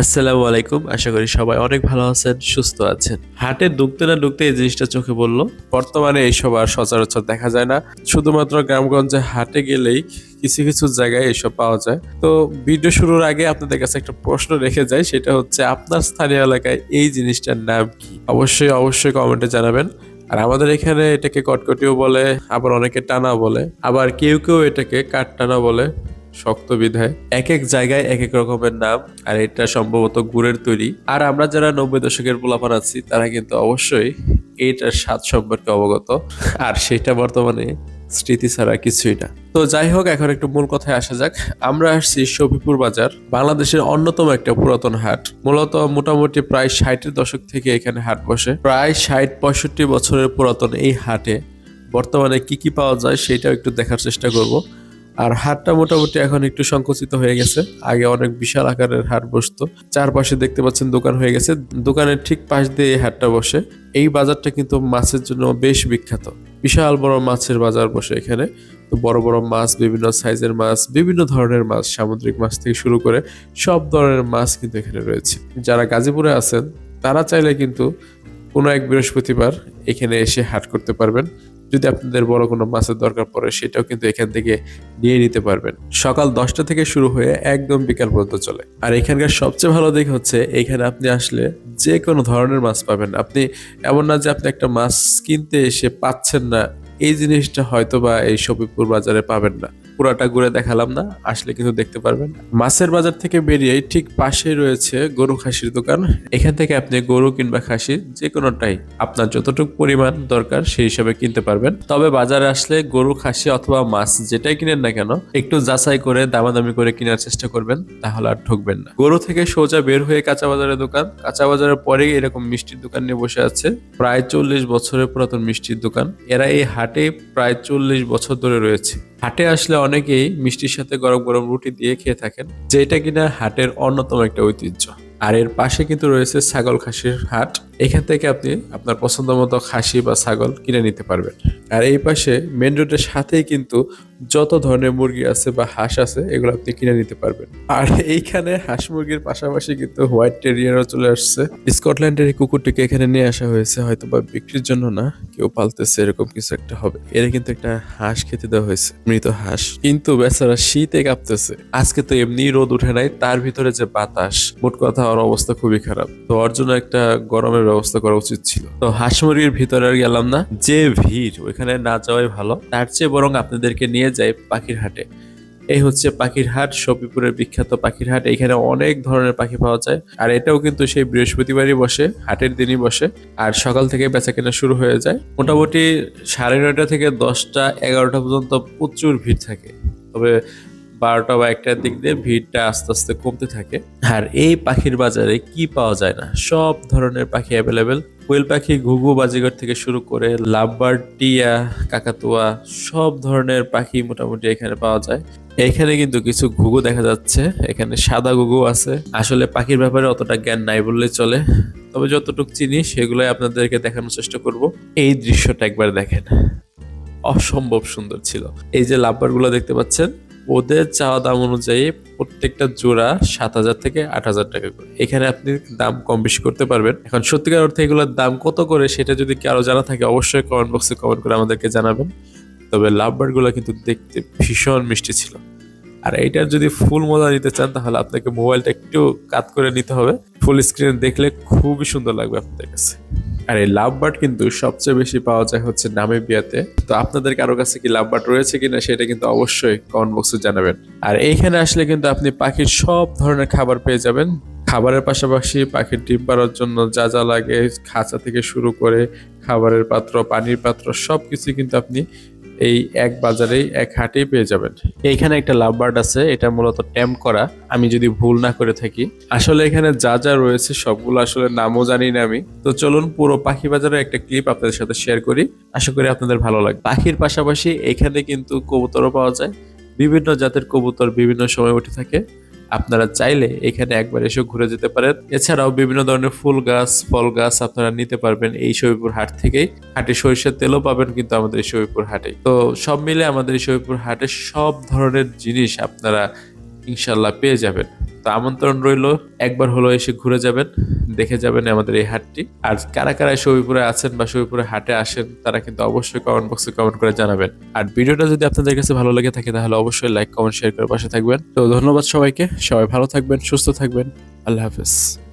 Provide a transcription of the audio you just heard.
আসসালামু আলাইকুম। আশা করি সবাই অনেক ভালো আছেন, সুস্থ আছেন। হাটে ঢুকতে না ঢুকতে এই জিনিসটা চোখে পড়ল। বর্তমানে এইসব আর সচরাচর দেখা যায় না। শুধুমাত্র গ্রামগঞ্জে হাটে গেলেই কিছু কিছু জায়গায় এসব পাওয়া যায়। তো ভিডিও শুরুর আগে আপনাদের কাছে একটা প্রশ্ন রেখে যায় সেটা হচ্ছে আপনার স্থানীয় এলাকায় এই জিনিসটার নাম কি? অবশ্যই অবশ্যই কমেন্টে জানাবেন। আর আমাদের এখানে এটাকে কটকটিও বলে, আবার অনেকে টানা বলে। আবার কেউ কেউ এটাকে কাঠ টানা বলে। শক্ত বিধায়। এক এক জায়গায় এক এক রকমের নাম, আর এটা সম্ভবত গুড়ের তৈরি। আর আমরা যারা নব্বই দশকের পোলাপান আছি, তারা কিন্তু অবশ্যই এইটার স্বাদ সম্পর্কে অবগত। আর সেটা বর্তমানে স্মৃতি ছাড়া কিছুই না। তো যাই হোক, এখন একটু মূল কথায় আসা যাক। আমরা আসছি শফিপুর বাজার, বাংলাদেশের অন্যতম একটা পুরাতন হাট। মূলত মোটামুটি প্রায় ষাটের দশক থেকে এখানে হাট বসে। প্রায় ষাট, পঁয়ষট্টি বছরের পুরাতন এই হাটে বর্তমানে কি কি পাওয়া যায়, সেটাও একটু দেখার চেষ্টা করব। আর হাটটা মোটামুটি এখন একটু সংকুচিত হয়ে গেছে। আগে অনেক বিশাল আকারের হাট বসতো। চারপাশে দেখতে পাচ্ছেন দোকান হয়ে গেছে। দোকানের ঠিক পাশ দিয়ে এই হাটটা বসে। এই বাজারটা কিন্তু মাছের জন্য বেশ বিখ্যাত। বিশাল বড় মাছের বাজার বসে এখানে। তো বড় বড় মাছ, বিভিন্ন সাইজের মাছ, বিভিন্ন ধরনের মাছ, সামুদ্রিক মাছ থেকে শুরু করে সব ধরনের মাছ কিন্তু এখানে রয়েছে। যারা গাজীপুরে আছেন, তারা চাইলে কিন্তু কোনো এক বৃহস্পতিবার এখানে এসে হাট করতে পারবেন। যদি আপনাদের বড় কোনো মাছের দরকার পড়ে, সেটাও কিন্তু এখান থেকে নিয়ে নিতে পারবেন। সকাল দশটা থেকে শুরু হয়ে একদম বিকাল পর্যন্ত চলে। আর এখানকার সবচেয়ে ভালো দিক হচ্ছে, এখানে আপনি আসলে যে কোনো ধরনের মাছ পাবেন। আপনি এমন না যে আপনি একটা মাছ কিনতে এসে পাচ্ছেন না, এই জিনিসটা হয়তো বা এই শফিপুর বাজারে পাবেন না। পুরাটা ঘুরে দেখালাম না, আসলে কিন্তু দেখতে পারবেন। মাছের বাজার থেকে বেরিয়ে ঠিক পাশে রয়েছে গরু খাসির দোকান। এখান থেকে আপনি গরু কিংবা খাসি যে কোনোটাই আপনার যতটুকু পরিমাণ দরকার সেই হিসাবে কিনতে পারবেন। তবে বাজারে আসলে গরু, খাসি অথবা মাছ যেটাই কিনেন না কেন, একটু যাচাই করে, দামাদামি করে কেনার চেষ্টা করবেন, তাহলে আর ঠকবেন না। গরু থেকে সোজা বের হয়ে কাঁচা বাজারের দোকান। কাঁচা বাজারের পরেই এরকম মিষ্টির দোকান নিয়ে বসে আছে। প্রায় চল্লিশ বছরের পুরাতন মিষ্টির দোকান। এরা এই হাটে প্রায় চল্লিশ বছর ধরে রয়েছে। হাটে আসলে অনেকেই মিষ্টির সাথে গরম গরম রুটি দিয়ে খেয়ে থাকেন, যেটা কিনা হাটের অন্যতম একটা ঐতিহ্য। আর এর পাশে কিন্তু রয়েছে ছাগল খাসির হাট। এখান থেকে আপনি আপনার পছন্দ মতো খাসি বা ছাগল কিনে নিতে পারবেন। আর এই পাশে মেন রোডের সাথেই কিন্তু যত ধরনের মুরগি আছে বা হাঁস আছে, এগুলো আপনি কিনে নিতে পারবেন। আর এইখানে হাঁস মুরগির পাশাপাশি কিন্তু হোয়াইট টেরিয়ারও চলে আসছে। স্কটল্যান্ডের এই কুকুরটিকে এখানে নিয়ে আসা হয়েছে হয়তো বা বিক্রির জন্য না, কেউ পালতেছে, এরকম কিছু একটা হবে। এর কিন্তু একটা হাঁস খেতে দেওয়া হয়েছে, মৃত হাঁস। কিন্তু বেচারা শীতে কাঁপতেছে। আজকে তো এমনি রোদ উঠে নাই, তার ভিতরে যে বাতাস, মোট কথা ওর অবস্থা খুবই খারাপ। তো ওর জন্য একটা গরমের ব্যবস্থা করা উচিত ছিল। তো হাঁস মুরগির ভিতরে আর গেলাম না, যে ভিড়, ওইখানে না যাওয়াই ভালো। তার চেয়ে বরং আপনাদেরকে নিয়ে যাই পাখির হাটে এই হচ্ছে পাখির হাট শফিপুরের বিখ্যাত পাখির হাট এখানে অনেক ধরনের পাখি পাওয়া যায়। আর এটাও কিন্তু সেই বৃহস্পতিবারই বসে, হাটের দিনই বসে। আর সকাল থেকে বেচা কেনা শুরু হয়ে যায়। মোটামুটি সাড়ে নয়টা থেকে দশটা এগারোটা পর্যন্ত প্রচুর ভিড় থাকে। তবে বারোটা বা একটার দিক দিয়ে ভিড়টা আস্তে আস্তে কমতে থাকে। আর এই পাখির বাজারে কি পাওয়া যায় না? সব ধরনের পাখি অ্যাভেলেবেল কোয়েল পাখি, ঘুঘু বাজিগর থেকে শুরু করে লাভবার্ড টিয়া, কাকাতুয়া, সব ধরনের পাখি মোটামুটি এখানে পাওয়া যায়। এখানে কিন্তু কিছু ঘুঘু দেখা যাচ্ছে। এখানে সাদা ঘুঘু আছে। আসলে পাখির ব্যাপারে অতটা জ্ঞান নাই বললে চলে। তবে যতটুকু চিনি, সেগুলোই আপনাদেরকে দেখানোর চেষ্টা করব। এই দৃশ্যটা একবার দেখেন। অসম্ভব সুন্দর ছিল। এই যে লাভবারগুলো দেখতে পাচ্ছেন ওদের চাওয়া দাম অনুযায়ী প্রত্যেকটা জোড়া সাত হাজার থেকে আট হাজার টাকা করে। এখানে আপনি দাম কম বেশি করতে পারবেন। এখন সত্যিকার অর্থে এগুলোর দাম কত করে সেটা যদি কারও জানা থাকে, অবশ্যই কমেন্ট বক্সে কমেন্ট করে আমাদেরকে জানাবেন। তবে লাভবার্ডগুলো কিন্তু দেখতে ভীষণ মিষ্টি ছিল। আর এইটার যদি ফুল মজা নিতে চান, তাহলে আপনাকে মোবাইলটা একটু কাত করে নিতে হবে। ফুল স্ক্রিন দেখলে খুবই সুন্দর লাগবে আপনাদের কাছে। আর এই লাভ বার্ড কিন্তু সবচেয়ে বেশি পাওয়া যায় হচ্ছে নামে বিয়াতে তো আপনাদের কারও কাছে কি লাভ বার্ড রয়েছে কিনা সেটা কিন্তু অবশ্যই কমেন্ট বক্সে জানাবেন। আর এইখানে আসলে কিন্তু আপনি পাখির সব ধরনের খাবার পেয়ে যাবেন। খাবারের পাশাপাশি পাখির ডিম পাড়ার জন্য যা যা লাগে, খাঁচা থেকে শুরু করে খাবারের পাত্র, পানির পাত্র সব কিছু কিন্তু আপনি এই এক বাজারেই এক হাটেই পেয়ে যাবেন। এইখানে একটা লাভ বার্ড আছে, এটা মূলত ট্যাম্প করা। আমি যদি ভুল না করে থাকি। আসলে এখানে যা যা রয়েছে, সবগুলো আসলে নামও জানি না আমি। তো চলুন পুরো পাখি বাজারের একটা ক্লিপ আপনাদের সাথে শেয়ার করি। আশা করি আপনাদের ভালো লাগে পাখির পাশাপাশি এখানে কিন্তু কবুতরও পাওয়া যায়। বিভিন্ন জাতের কবুতর বিভিন্ন সময় উঠে থাকে। আপনারা চাইলে এখানে একবার এসে ঘুরে যেতে পারেন। এছাড়াও বিভিন্ন ধরনের ফুল গাছ, ফল গাছ আপনারা নিতে পারবেন এই শহীদপুর হাট থেকেই। হাটে সরিষার তেলও পাবেন কিন্তু আমাদের এই শহীদপুর হাটে। তো সব মিলে আমাদের এই শহীদপুর হাটে সব ধরনের জিনিস আপনারা ইনশাল্লাহ পেয়ে যাবেন। তো আমন্ত্রণ রইল। একবার হলো এসে ঘুরে যাবেন, দেখে যাবেন আমাদের এই হাটটি। আর কারা কারা সবিপুরে আছেন বা সবিপুরে হাটে আসেন, তারা কিন্তু অবশ্যই কমেন্ট বক্সে কমেন্ট করে জানাবেন। আর ভিডিওটা যদি আপনাদের কাছে ভালো লেগে থাকে, তাহলে অবশ্যই লাইক কমেন্ট শেয়ার করে পাশে থাকবেন। তো ধন্যবাদ সবাইকে। সবাই ভালো থাকবেন, সুস্থ থাকবেন। আল্লাহ হাফেজ।